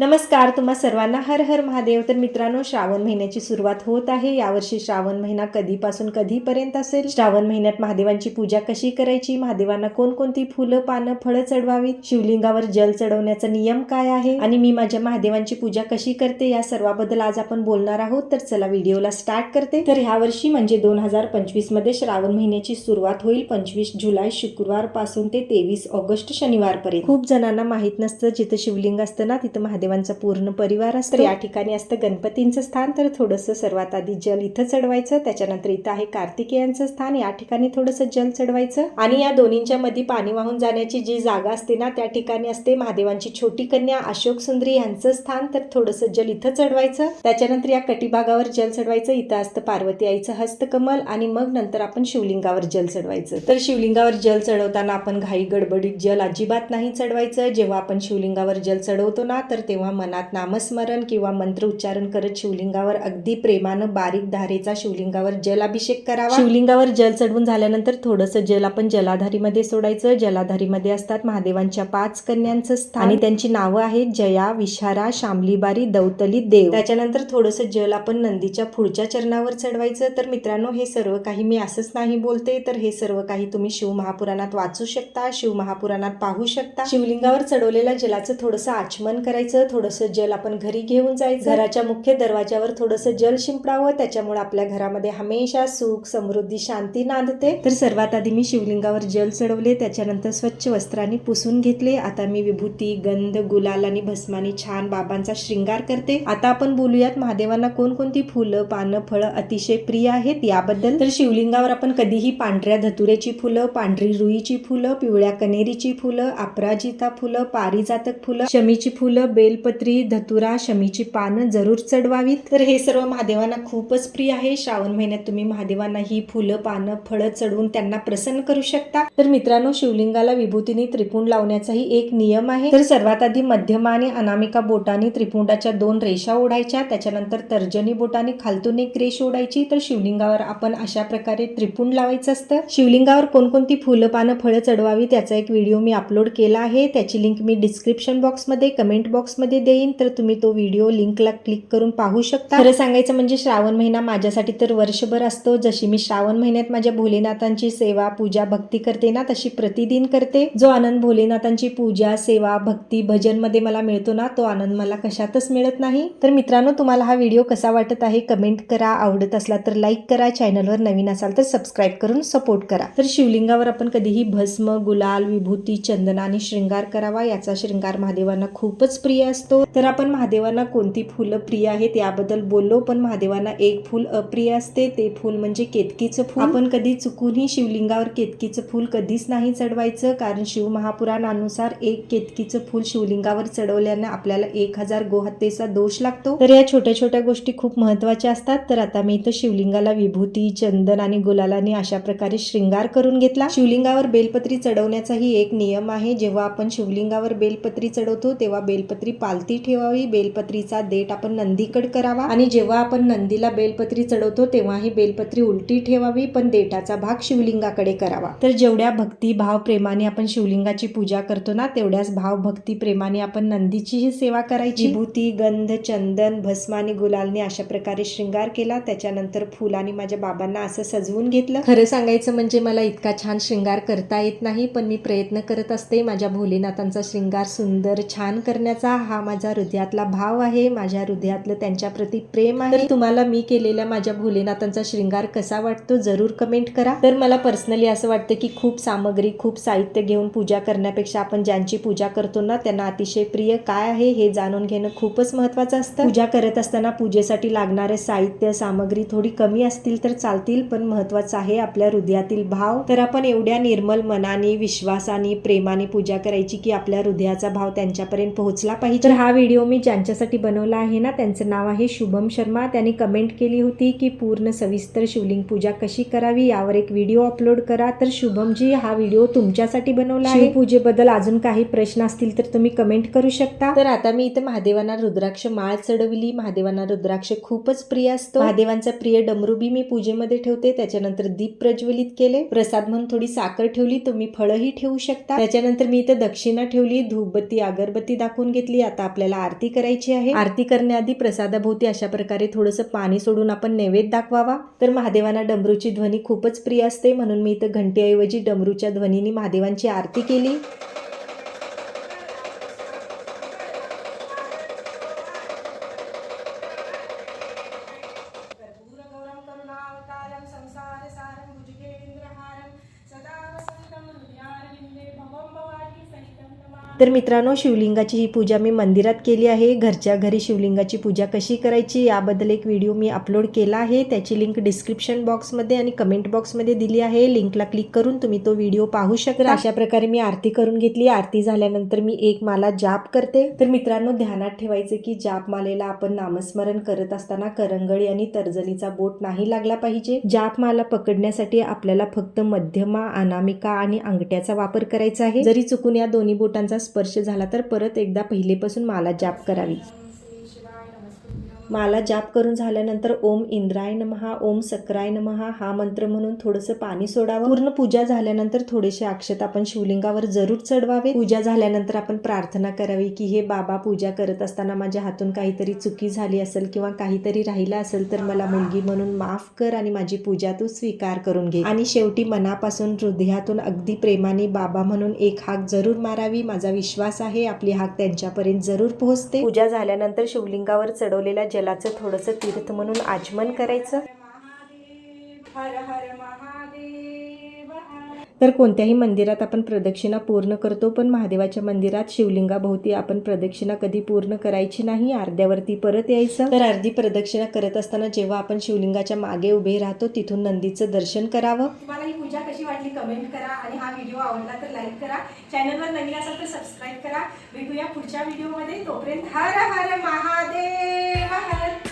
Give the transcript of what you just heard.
नमस्कार तुम्हा सर्वांना हर हर महादेव. तर मित्रांनो श्रावण महिन्याची सुरुवात होत आहे. यावर्षी श्रावण महिना कधीपासून कधीपर्यंत असेल? श्रावण महिन्यात महादेवांची पूजा कशी करायची? महादेवांना कोणकोणती फुलं पानं फळं चढवावीत? शिवलिंगावर जल चढवण्याचा नियम काय आहे? आणि मी माझ्या महादेवांची पूजा कशी करते? या सर्वाबद्दल आज आपण बोलणार आहोत. तर चला व्हिडिओला स्टार्ट करते. तर ह्या वर्षी म्हणजे दोन हजार पंचवीसमध्ये श्रावण महिन्याची सुरुवात होईल. पंचवीस जुलै शुक्रवारपासून ते तेवीस ऑगस्ट शनिवारपर्यंत. खूप जणांना माहीत नसतं जिथं शिवलिंग असतं ना तिथं महादेव महादेवांचा पूर्ण परिवार असतो. या ठिकाणी असतं गणपतींचं स्थान. तर थोडंसं सर्वात आधी जल इथं चढवायचं. त्याच्यानंतर इथं आहे कार्तिकेयांचं स्थान. या ठिकाणी थोडंसं जल चढवायचं. आणि या दोन्हींच्या मध्ये पाणी वाहून जाण्याची जी जागा असते ना त्या ठिकाणी असते महादेवांची छोटी कन्या अशोक सुंदरी यांचं स्थान. तर थोडंसं जल इथं चढवायचं. त्याच्यानंतर या कटिभागावर जल चढवायचं. इथं असतं पार्वती आईचं हस्तकमल आणि मग नंतर आपण शिवलिंगावर जल चढवायचं. तर शिवलिंगावर जल चढवताना आपण घाई गडबडीत जल अजिबात नाही चढवायचं. जेव्हा आपण शिवलिंगावर जल चढवतो ना तर तेव्हा मनात नामस्मरण किंवा मंत्र उच्चारण करत शिवलिंगावर अगदी प्रेमानं बारीक धारेचा शिवलिंगावर जलाभिषेक करावा. शिवलिंगावर जल चढवून झाल्यानंतर थोडंसं जल आपण जलाधारीमध्ये सोडायचं. जलाधारीमध्ये असतात महादेवांच्या पाच कन्यांचं स्थान. आणि त्यांची नावं आहेत जया विशारा शामलीबारी दौतली देव. त्याच्यानंतर थोडंसं जल आपण नंदीच्या पुढच्या चरणावर चढवायचं. तर मित्रांनो हे सर्व काही मी असंच नाही बोलते. तर हे सर्व काही तुम्ही शिव महापुराणात वाचू शकता शिव महापुराणात पाहू शकता. शिवलिंगावर चढवलेल्या जलाचं थोडंसं आचमन करायचं. थोडंसं जल आपण घरी घेऊन जायचं घराच्या मुख्य दरवाजावर थोडंसं जल शिंपडावं त्याच्यामुळे आपल्या घरामध्ये हमेशा सुख समृद्धी शांती नांदते. तर सर्वात आधी मी शिवलिंगावर जल चढवले त्याच्यानंतर स्वच्छ वस्त्राने पुसून घेतले. आता मी विभूती गंध गुलाल आणि भस्मानी छान बाबांचा श्रृंगार करते. आता आपण बोलूयात महादेवांना कोणकोणती फुलं पानं फळं अतिशय प्रिय आहेत याबद्दल. तर शिवलिंगावर आपण कधीही पांढऱ्या धतुऱ्याची फुलं पांढरी रुईची फुलं पिवळ्या कनेरीची फुलं अपराजिता फुलं पारिजातक फुलं शमीची फुलं कढीपत्री धतुरा शमीची पानं जरूर चढवावीत. तर हे सर्व महादेवांना खूपच प्रिय आहे. श्रावण महिन्यात तुम्ही महादेवांना ही फुलं पानं फळं चढवून त्यांना प्रसन्न करू शकता. तर मित्रांनो शिवलिंगाला विभूतीने त्रिपुंड लावण्याचाही एक नियम आहे. तर सर्वात आधी मध्यमा आणि अनामिका बोटाने त्रिपुंडाच्या दोन रेषा ओढायच्या. त्याच्यानंतर तर्जनी बोटाने खालतून एक रेष ओढायची. तर शिवलिंगावर आपण अशा प्रकारे त्रिपुंड लावायचं असतं. शिवलिंगावर कोणकोणती फुलं पानं फळं चढवावी त्याचा एक व्हिडिओ मी अपलोड केला आहे. त्याची लिंक मी डिस्क्रिप्शन बॉक्समध्ये कमेंट बॉक्स बॉक्समध्ये देईन तर तुम्ही तो व्हिडिओ लिंकला क्लिक करून पाहू शकता. खरं सांगायचं म्हणजे श्रावण महिना माझ्यासाठी तर वर्षभर असतो. जशी मी श्रावण महिन्यात माझ्या भोलेनाथांची सेवा पूजा भक्ती करते ना तशी प्रतिदिन करते. जो आनंद भोलेनाथांची पूजा सेवा भक्ती भजनमध्ये मला मिळतो ना तो आनंद मला कशातच मिळत नाही. तर मित्रांनो तुम्हाला हा व्हिडिओ कसा वाटत आहे कमेंट करा. आवडत असला तर लाईक करा. चॅनलवर नवीन असाल तर सबस्क्राईब करून सपोर्ट करा. तर शिवलिंगावर आपण कधीही भस्म गुलाल विभूती चंदन आणि शृंगार करावा. याचा शृंगार महादेवांना खूपच प्रिय असतो. तर आपण महादेवांना कोणती फुलं प्रिय आहेत याबद्दल बोललो पण महादेवांना एक फुल अप्रिय असते. ते फुल म्हणजे केतकीचं फुल. आपण कधी चुकूनही शिवलिंगावर केतकीचं फुल कधीच नाही चढवायचं कारण शिव महापुराणानुसार एक केतकीचं फुल शिवलिंगावर चढवल्यानं आपल्याला एक हजार गोहत्येचा दोष लागतो. तर या छोट्या छोट्या गोष्टी खूप महत्त्वाच्या असतात. तर आता मी इथं शिवलिंगाला विभूती चंदन आणि गुलालाने अशा प्रकारे शृंगार करून घेतला. शिवलिंगावर बेलपत्री चढवण्याचाही एक नियम आहे. जेव्हा आपण शिवलिंगावर बेलपत्री चढवतो तेव्हा बेलपत्री पालती ठेवावी बेलपत्रीचा देठ आपण नंदीकड करावा. आणि जेव्हा आपण नंदीला बेलपत्री चढवतो तेव्हा ही बेलपत्री उलटी ठेवावी पण देठाचा भाग शिवलिंगाकडे करावा. तर जेवढ्या भक्ती भाव प्रेमाने आपण शिवलिंगाची पूजा करतो ना तेवढ्याच भाव भक्ती प्रेमाने आपण नंदीचीही सेवा करायची. विभूती गंध चंदन भस्म आणि गुलालने अशा प्रकारे शृंगार केला. त्याच्यानंतर फुलाने माझ्या बाबांना असं सजवून घेतलं. खरं सांगायचं म्हणजे मला इतका छान शृंगार करता येत नाही पण मी प्रयत्न करत असते माझ्या भोलेनाथांचा शृंगार सुंदर छान करण्याचा. हा माझा हृदयातला भाव आहे माझ्या हृदयातलं त्यांच्याप्रती प्रेम आहे. तर तुम्हाला मी केलेल्या माझ्या भोलेनाथांचा शृंगार कसा वाटतो जरूर कमेंट करा. तर मला पर्सनली असं वाटतं की खूप सामग्री खूप साहित्य घेऊन पूजा करण्यापेक्षा आपण ज्यांची पूजा करतो ना त्यांना अतिशय प्रिय काय आहे हे जाणून घेणं खूपच महत्वाचं असतं. पूजा करत असताना पूजेसाठी लागणारे साहित्य सामग्री थोडी कमी असतील तर चालतील पण महत्वाचं आहे आपल्या हृदयातील भाव. तर आपण एवढ्या निर्मल मनाने विश्वासाने प्रेमाने पूजा करायची की आपल्या हृदयाचा भाव त्यांच्यापर्यंत पोहोचला पाहिजे. तर हा व्हिडिओ मी ज्यांच्यासाठी बनवला आहे ना त्यांचं नाव आहे शुभम शर्मा. त्यांनी कमेंट केली होती की पूर्ण सविस्तर शिवलिंग पूजा कशी करावी यावर एक व्हिडिओ अपलोड करा. तर शुभमजी हा व्हिडिओ तुमच्यासाठी बनवला आहे. पूजेबद्दल अजून काही प्रश्न असतील तर तुम्ही कमेंट करू शकता. तर आता मी इथं महादेवांना रुद्राक्ष माळ चढवली. महादेवांना रुद्राक्ष खूपच प्रिय असतो. महादेवांचा प्रिय डमरू बी मी पूजेमध्ये ठेवते. त्याच्यानंतर दीप प्रज्वलित केले. प्रसाद म्हणून थोडी साखर ठेवली. तुम्ही फळही ठेवू शकता. त्याच्यानंतर मी इथं दक्षिणा ठेवली. धूपबत्ती अगरबत्ती दाखवून घेतली. आता आपल्याला आरती करायची आहे. आरती करण्याआधी प्रसादाभोवती अशा प्रकारे थोडंसं पाणी सोडून आपण नैवेद्य दाखवावा. तर महादेवांना डमरूची ध्वनी खूपच प्रिय असते. म्हणून मी इथं घंटेऐवजी डमरूच्या ध्वनीने महादेवांची आरती केली. तर मित्रांनो शिवलिंगाची ही पूजा मी मंदिरात केली आहे. घरच्या घरी शिवलिंगाची पूजा कशी करायची याबद्दल एक व्हिडिओ मी अपलोड केला आहे. त्याची लिंक डिस्क्रिप्शन बॉक्समध्ये आणि कमेंट बॉक्समध्ये दिली आहे. लिंकला क्लिक करून तुम्ही तो व्हिडिओ पाहू शकता. अशा प्रकारे मी आरती करून घेतली. आरती झाल्यानंतर मी एक माला जाप करते. तर मित्रांनो ध्यानात ठेवायचे की जाप मालेला आपण नामस्मरण करत असताना करंगळी आणि तर्जनीचा बोट नाही लागला पाहिजे. जाप माला पकडण्यासाठी आपल्याला फक्त मध्यमा अनामिका आणि अंगठ्याचा वापर करायचा आहे. जरी चुकून या दोन्ही बोटांचा स्पर्श झाला तर परत एकदा पहिलेपासून माला जाप करावी. माला जाप करून झाल्यानंतर ओम इंद्राय नमहा ओम सक्राय नमहा हा मंत्र म्हणून थोडंसं पाणी सोडावं. पूर्ण पूजा झाल्यानंतर थोडेसे अक्षत आपण शिवलिंगावर जरूर चढवावे. पूजा झाल्यानंतर आपण प्रार्थना करावी की हे बाबा पूजा करत असताना माझ्या हातून काहीतरी चुकी झाली असेल किंवा काहीतरी राहिलं असेल तर मला मुलगी म्हणून माफ कर आणि माझी पूजा तू स्वीकार करून घे. आणि शेवटी मनापासून हृदयातून अगदी प्रेमाने बाबा म्हणून एक हाक जरूर मारावी. माझा विश्वास आहे आपली हाक त्यांच्यापर्यंत जरूर पोहोचते. पूजा झाल्यानंतर शिवलिंगावर चढवलेल्या जलाचं थोडंसं तीर्थ म्हणून आचमन करायचं. तर कोणत्याही मंदिरात आपण प्रदक्षिणा पूर्ण करतो पण महादेवाच्या मंदिरात शिवलिंगाभोवती आपण प्रदक्षिणा कधी पूर्ण करायची नाही अर्ध्यावरती परत यायचं. तर अर्धी प्रदक्षिणा करत असताना जेव्हा आपण शिवलिंगाच्या मागे उभे राहतो तिथून नंदीचं दर्शन करावं. पूजा कशी वाटली कमेंट करा आणि हा व्हिडिओ आवडला तर लाईक करा. चॅनलवर नवीन असाल तर सबस्क्राईब करा. भेटूया पुढच्या व्हिडिओमध्ये तोपर्यंत हर हर महादेव हर